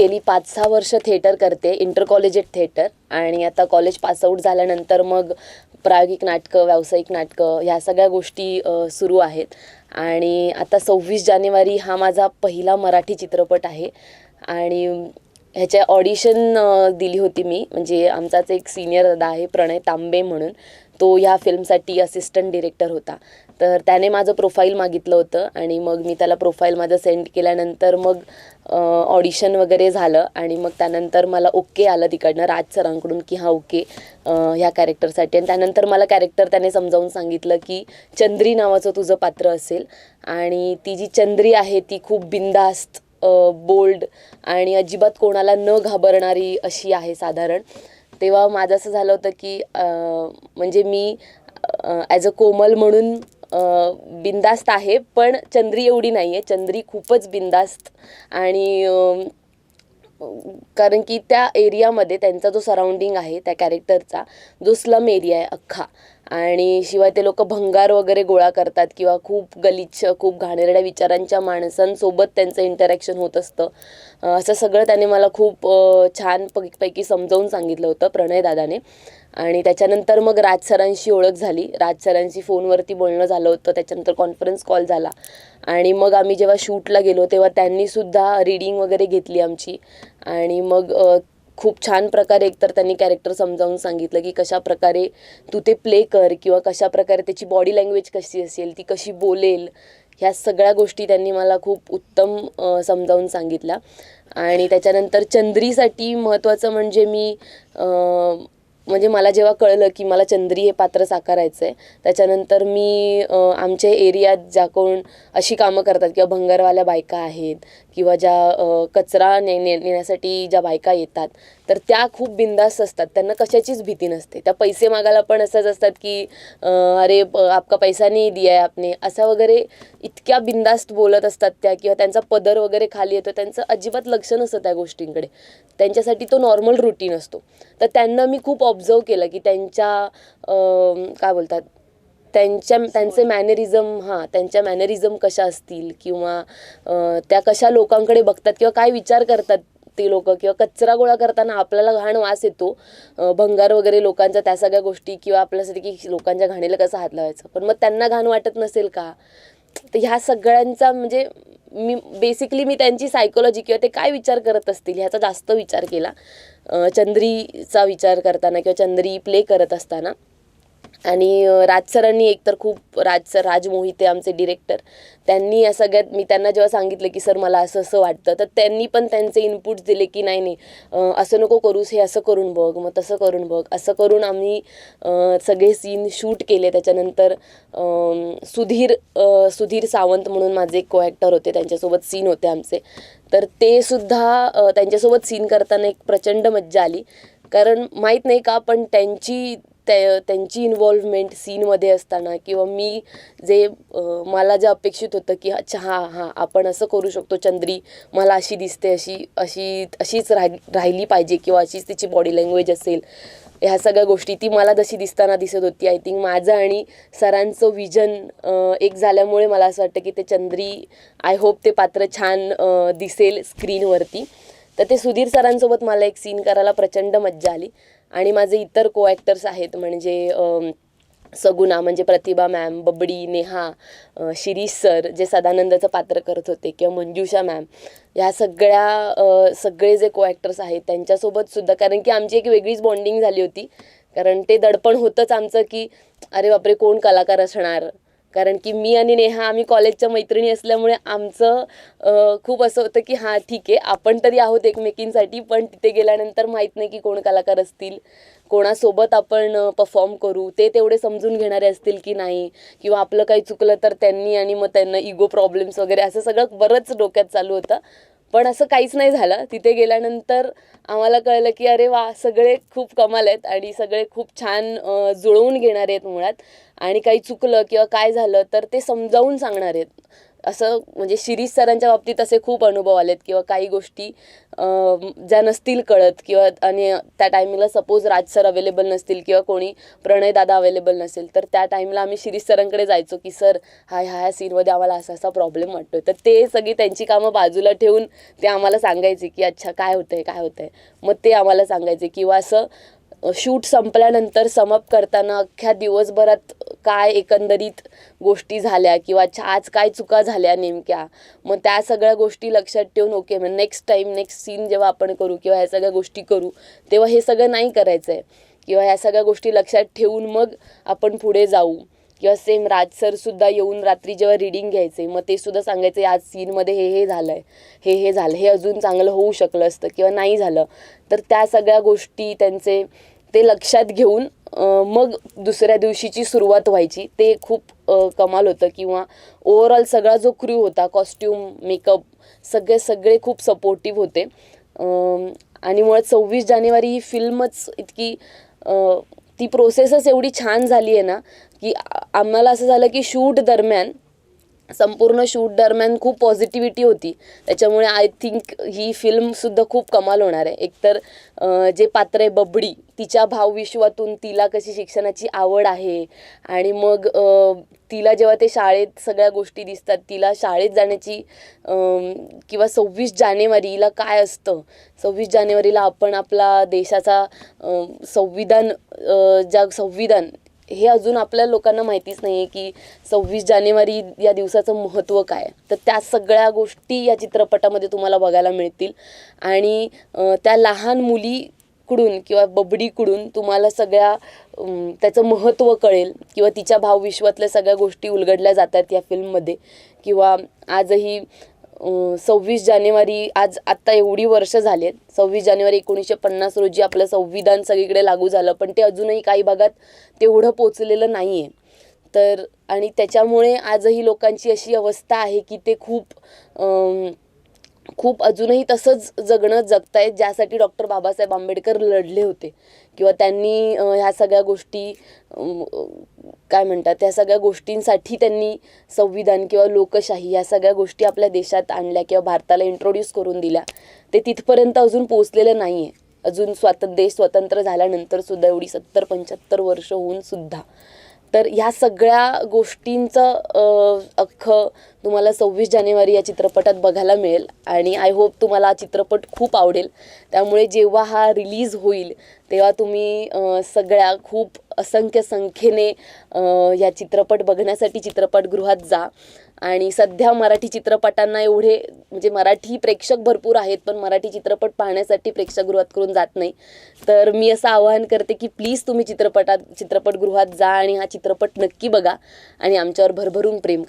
गेली पाच सहा वर्ष थिएटर करते इंटर कॉलेजेट थिएटर आणि आता कॉलेज पासआउट झाल्यानंतर मग प्रायोगिक नाटकं व्यावसायिक नाटकं ह्या सगळ्या गोष्टी सुरू आहेत. आणि आता सव्वीस जानेवारी हा माझा पहिला मराठी चित्रपट आहे. आणि ह्याच्या ऑडिशन दिली होती मी. म्हणजे आमचाच एक सिनियर दादा आहे प्रणय तांबे म्हणून. तो ह्या फिल्मसाठी असिस्टंट डिरेक्टर होता. तर त्याने माझं प्रोफाईल मागितलं होतं आणि मग मी त्याला प्रोफाईल माझं सेंड केल्यानंतर मग ऑडिशन वगैरे झालं आणि मग त्यानंतर मला ओके आलं तिकडनं राज सरांकडून की हा ओके ह्या कॅरेक्टरसाठी आणि त्यानंतर मला कॅरेक्टर त्याने समजावून सांगितलं की चंद्री नावाचं तुझं पात्र असेल. आणि ती जी चंद्री आहे ती खूप बिंदास्त बोल्ड आणि अजिबात कोणाला न घाबरणारी अशी आहे साधारण. तेव्हा माझं असं झालं होतं की म्हणजे मी ॲज अ कोमल म्हणून बिंदास्त आहे पण चंद्री एवढी नाही आहे चंद्री खूपच बिंदास्त आणि कारण की त्या एरियामध्ये त्यांचा जो सराउंडिंग आहे त्या कॅरेक्टरचा जो स्लम एरिया आहे अख्खा आणि शिवाय ते लोक भंगार वगैरे गोळा करतात किंवा खूप गलिच्छ खूप घाणेरड्या विचारांच्या माणसांसोबत त्यांचं इंटरॅक्शन होत असतं. असं सगळं त्याने मला खूप छान प पैकी समजावून सांगितलं होतं प्रणय दादाने. आणि त्याच्यानंतर मग राज सरांशी ओळख झाली. राज सरांशी फोनवरती बोलणं झालं होतं. त्याच्यानंतर कॉन्फरन्स कॉल झाला. आणि मग आम्ही जेव्हा शूटला गेलो तेव्हा त्यांनीसुद्धा रीडिंग वगैरे घेतली आमची. आणि मग खूप छान प्रकारे एकतर त्यांनी कॅरेक्टर समजावून सांगितलं की कशा प्रकारे तू ते प्ले कर किंवा कशा प्रकारे त्याची बॉडी लँग्वेज कशी असेल ती कशी बोलेल ह्या सगळ्या गोष्टी त्यांनी मला खूप उत्तम समजावून सांगितल्या. आणि त्याच्यानंतर चंद्रीसाठी महत्त्वाचं म्हणजे मी म्हणजे मला जेव्हा कळलं की मला चंद्री हे पात्र साकारायचं आहे त्याच्यानंतर मी आमच्या एरियात ज्या कोण अशी कामं करतात किंवा भंगारवाल्या बायका आहेत किंवा ज्या कचरा ने ने नेण्यासाठी ज्या बायका येतात तर त्या खूप बिंदास असतात. त्यांना कशाचीच भीती नसते. त्या पैसे मागायला पण असंच असतात की अरे आपका पैसा नाही दिया आहे आपने. असा वगैरे इतक्या बिंदास्त बोलत असतात त्या किंवा त्यांचा पदर वगैरे खाली येतो. त्यांचं अजिबात लक्ष नसतं त्या गोष्टींकडे. त्यांच्यासाठी तो नॉर्मल रुटीन असतो. तर त्यांना मी खूप ऑब्झर्व केलं की त्यांच्या काय बोलतात त्यांच्या त्यांचे मॅनरिझम हां त्यांच्या मॅनरिझम कशा असतील किंवा त्या कशा लोकांकडे बघतात किंवा काय विचार करतात ते लोक किंवा कचरा गोळा करताना आपल्याला घाण वास येतो भंगार वगैरे लोकांचा त्या सगळ्या गोष्टी किंवा आपल्यासाठी की लोकांच्या घाणीला कसं हात लावायचं. पण मग त्यांना घाण वाटत नसेल का? तर ह्या सगळ्यांचा म्हणजे मी बेसिकली मी त्यांची सायकोलॉजी किंवा ते काय विचार करत असतील ह्याचा जास्त विचार केला. चंद्रीचा विचार करताना किंवा चंद्री प्ले करत असताना. आणि राज सरांनी एकतर खूप राज सर राज मोहिते आमचे डिरेक्टर त्यांनी या सगळ्यात मी त्यांना जेव्हा सांगितलं की सर मला असं असं वाटतं तर त्यांनी पण त्यांचे इनपुट्स दिले की नाही नाही असं नको करूस हे असं करून बघ मग तसं करून बघ. असं करून आम्ही सगळे सीन शूट केले. त्याच्यानंतर सुधीर सुधीर सावंत म्हणून माझे एक को ॲक्टर होते त्यांच्यासोबत सीन होते आमचे. तर ते सुद्धा त्यांच्यासोबत सीन करताना एक प्रचंड मज्जा आली. कारण माहीत नाही का पण त्यांची त्या त्यांची इन्व्हॉल्वमेंट सीनमध्ये असताना किंवा मी जे मला जे अपेक्षित होतं की अच्छा हां हां आपण असं करू शकतो चंद्री मला अशी दिसते अशी अशी अशीच राह राहिली पाहिजे किंवा अशीच तिची बॉडी लँग्वेज असेल ह्या सगळ्या गोष्टी ती मला जशी दिसताना दिसत होती. आय थिंक माझं आणि सरांचं विजन एक झाल्यामुळे मला असं वाटतं की ते चंद्री आय होप ते पात्र छान दिसेल स्क्रीनवरती तर ते सुधीर सरांसोबत मला एक सीन करायला प्रचंड मज्जा आली. आणि माझे इतर को ॲक्टर्स आहेत म्हणजे सगुना सगुणा म्हणजे प्रतिभा मॅम बबडी नेहा शिरीष सर जे सदानंदाचं पात्र करत होते किंवा मंजुषा मॅम ह्या सगळ्या सगळे जे को ॲक्टर्स आहेत त्यांच्यासोबतसुद्धा कारण की आमची एक वेगळीच बॉन्डिंग झाली होती कारण ते दडपण होतंच आमचं की अरे बापरे कोण कलाकार असणार? कारण की मी आणि नेहा आम्ही कॉलेजच्या मैत्रिणी असल्यामुळे आमचं खूप असं होतं की हां ठीक आहे आपण तरी आहोत एकमेकींसाठी पण तिथे गेल्यानंतर माहीत नाही की कोण कलाकार असतील कोणासोबत आपण परफॉर्म करू ते तेवढे समजून घेणारे असतील की नाही किंवा आपलं काही चुकलं तर त्यांनी आणि मग त्यांना इगो प्रॉब्लेम्स वगैरे असं सगळं बरंच डोक्यात चालू होतं. पण असं काहीच नाही झालं. तिथे गेल्यानंतर आम्हाला कळलं की अरे वा सगळे खूप कमाल आहेत आणि सगळे खूप छान जुळवून घेणारे आहेत मुळात. आणि काही चुकलं किंवा काय झालं तर ते समजावून सांगणार आहेत. असं म्हणजे शिरीष सरांच्या बाबतीत असे खूप अनुभव आलेत किंवा काही गोष्टी ज्या नसतील कळत किंवा आणि त्या टायमिंगला सपोज राज सर अवेलेबल नसतील किंवा कोणी प्रणयदादा अवेलेबल नसेल तर त्या टाईमला आम्ही शिरीष सरांकडे जायचो की सर हा ह्या ह्या सीनमध्ये आम्हाला असा असा प्रॉब्लेम वाटतोय. तर ते सगळी त्यांची कामं बाजूला ठेवून ते आम्हाला सांगायचे की अच्छा काय होतंय काय होतंय? मग ते आम्हाला सांगायचे किंवा असं शूट संपल्यानंतर समअप करताना अख्ख्या दिवसभरात काय एकंदरीत गोष्टी झाल्या किंवा आज काय चुका झाल्या नेमक्या? मग त्या सगळ्या गोष्टी लक्षात ठेवून ओके मग नेक्स्ट टाईम नेक्स्ट सीन जेव्हा आपण करू किंवा ह्या सगळ्या गोष्टी करू तेव्हा हे सगळं नाही करायचं आहे किंवा ह्या सगळ्या गोष्टी लक्षात ठेवून मग आपण पुढे जाऊ. किंवा सेम राज सरसुद्धा येऊन रात्री जेव्हा रिडिंग घ्यायचे मग ते सुद्धा सांगायचे आज सीनमध्ये हे हे झालं आहे हे हे झालं. हे अजून चांगलं होऊ शकलं असतं किंवा नाही झालं. तर त्या सगळ्या गोष्टी त्यांचे ते लक्षात घेऊन मग दुसऱ्या दिवशीची सुरुवात व्हायची. ते खूप कमाल होतं. किंवा ओवरऑल सगळा जो क्रू होता कॉस्ट्यूम मेकअप सगळे सगळे खूप सपोर्टिव्ह होते. आणि मुळात सव्वीस जानेवारी ही फिल्मच इतकी ती प्रोसेसच एवढी छान झाली आहे ना की आम्हाला असं झालं की शूट दरम्यान संपूर्ण शूट दरम्यान खूप पॉझिटिव्हिटी होती. त्याच्यामुळे आय थिंक ही फिल्मसुद्धा खूप कमाल होणार आहे. एकतर जे पात्र आहे बबडी तिच्या भावविश्वातून तिला कशी शिक्षणाची आवड आहे आणि मग तिला जेव्हा ते शाळेत सगळ्या गोष्टी दिसतात तिला शाळेत जाण्याची किंवा सव्वीस जानेवारीला काय असतं? सव्वीस जानेवारीला आपण आपला देशाचा संविधान ज्या संविधान हे अजून आपल्या लोकांना माहितीच नाही आहे की सव्वीस जानेवारी या दिवसाचं महत्त्व काय तर त्या सगळ्या गोष्टी या चित्रपटामध्ये तुम्हाला बघायला मिळतील. आणि त्या लहान मुलीकडून किंवा बबडीकडून तुम्हाला सगळ्या त्याचं महत्त्व कळेल किंवा तिच्या भावविश्वातल्या सगळ्या गोष्टी उलगडल्या जातात या फिल्ममध्ये. किंवा आजही सव्वीस जानेवारी आज आत्ता एवढी वर्ष झालेत. सव्वीस जानेवारी एकोणीसशे पन्नास रोजी आपलं संविधान सगळीकडे लागू झालं पण ते अजूनही काही भागात तेवढं पोचलेलं नाही आहे तर आणि त्याच्यामुळे आजही लोकांची अशी अवस्था आहे की ते खूप खूप अजूनही तसंच जगणं जगतायत ज्यासाठी डॉक्टर बाबासाहेब आंबेडकर लढले होते. किंवा त्यांनी ह्या सगळ्या गोष्टी काय म्हणतात त्या सगळ्या गोष्टींसाठी त्यांनी संविधान किंवा लोकशाही ह्या सगळ्या गोष्टी आपल्या देशात आणल्या किंवा भारताला इंट्रोड्यूस करून दिल्या. ते तिथपर्यंत अजून पोचलेलं नाही आहे अजून स्वातंत्र्य देश स्वतंत्र झाल्यानंतर सुद्धा एवढी सत्तर पंच्याहत्तर वर्ष होऊन सुद्धा. तर ह्या सगळ्या गोष्टींचं अख्ख अख्खं तुम्हाला सव्वीस जानेवारी या चित्रपटात बघायला मिळेल. आणि आय होप तुम्हाला हा चित्रपट खूप आवडेल. त्यामुळे जेव्हा हा रिलीज होईल तेव्हा तुम्ही सगळ्या खूप असंख्य संख्येने या चित्रपट बघण्यासाठी चित्रपटगृहात जा. आणि सध्या मराठी चित्रपटांना एवढे म्हणजे मराठी प्रेक्षक भरपूर आहेत पण मराठी चित्रपट पाहण्यासाठी प्रेक्षकगृहात करून जात नाही. तर मी असं आवाहन करते की प्लीज तुम्ही चित्रपटात चित्रपटगृहात जा आणि हा चित्रपट नक्की बघा आणि आमच्यावर भरभरून प्रेम करा.